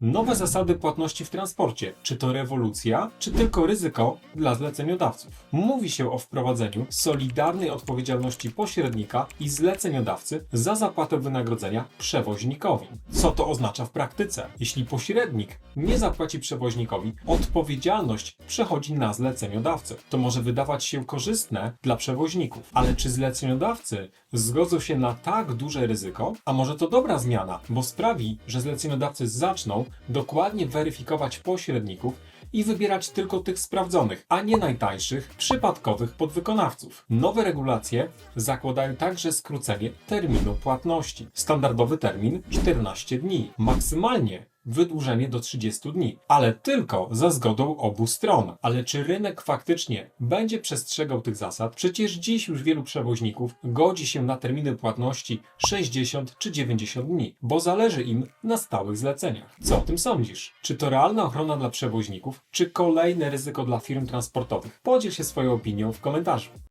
Nowe zasady płatności w transporcie. Czy to rewolucja, czy tylko ryzyko dla zleceniodawców? Mówi się o wprowadzeniu solidarnej odpowiedzialności pośrednika i zleceniodawcy za zapłatę wynagrodzenia przewoźnikowi. Co to oznacza w praktyce? Jeśli pośrednik nie zapłaci przewoźnikowi, odpowiedzialność przechodzi na zleceniodawcę. To może wydawać się korzystne dla przewoźników, ale czy zleceniodawcy zgodzą się na tak duże ryzyko? A może to dobra zmiana, bo sprawi, że zleceniodawcy zaczną dokładnie weryfikować pośredników i wybierać tylko tych sprawdzonych, a nie najtańszych, przypadkowych podwykonawców. Nowe regulacje zakładają także skrócenie terminu płatności. Standardowy termin 14 dni, maksymalnie wydłużenie do 30 dni, ale tylko za zgodą obu stron. Ale czy rynek faktycznie będzie przestrzegał tych zasad? Przecież dziś już wielu przewoźników godzi się na terminy płatności 60 czy 90 dni, bo zależy im na stałych zleceniach. Co o tym sądzisz? Czy to realna ochrona dla przewoźników, czy kolejne ryzyko dla firm transportowych? Podziel się swoją opinią w komentarzu.